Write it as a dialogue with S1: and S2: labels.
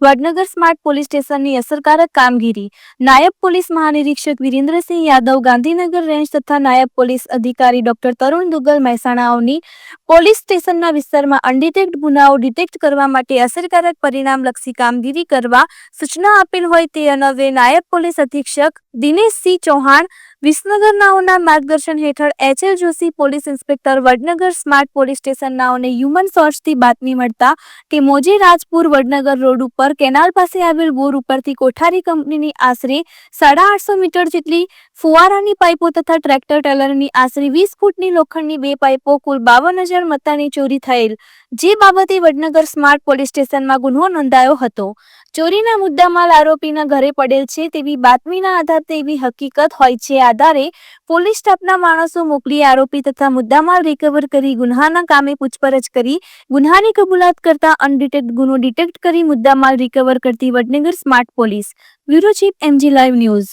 S1: Vadnagar smart police સ્ટેશનની અસરકારક કામગીરી. નાયબ પોલીસ મહાનિરીક્ષક વિરેન્દ્રસિંહ યાદવ ગાંધીનગર રેન્જ તથા નાયબ પોલીસ અધિકારી ડોક્ટર તરુણ દુગ્ગલ મહેસાણાઓની પોલીસ સ્ટેશનના વિસ્તારમાં અનડિટેક્ટ ગુનાઓ ડિટેક્ટ કરવા માટે અસરકારક પરિણામલક્ષી કામગીરી કરવા સૂચના આપેલ હોય તે અનવે નાયબ પોલીસ અધિક્ષક દિનેશસિંહ ચૌહાણ, વિસનગરનાઓના માર્ગદર્શન હેઠળ HL Joshi police inspector Vadnagar smart police સ્ટેશનનાઓને human સોર્સથી બાતમી મળતા કે મોજે રાજપુર વડનગર રોડ ઉપર કેનાલ પાસે આવેલ બોર ઉપરથી કોઠારી કંપનીની આશરે સાડા આઠસો મીટર જેટલી ફુવારાની પાઇપો તથા ટ્રેક્ટર ટેલરની આશરે વીસ ફૂટની લોખંડની બે પાઇપો કુલ બાવન હજાર મત્તાની ચોરી થયેલ, જે બાબતે વડનગર સ્માર્ટ પોલીસ સ્ટેશનમાં ગુન્હો નોંધાયો હતો. ચોરીના મુદ્દામાલ આરોપીના ઘરે પડેલ છે તેવી બાતમીના આધારે એવી હકીકત હોય છે. આધારે પોલીસ સ્ટાફના માણસો મોકલી આરોપી તથા મુદ્દામાલ રિકવર કરી ગુન્હાના કામે પૂછપરછ કરી ગુન્હાની કબૂલાત કરતા અનડિટેક્ટ ગુનો ડિટેક્ટ કરી મુદ્દામાલ રિકવર કરતી Vadnagar smart police bureau chief MG live news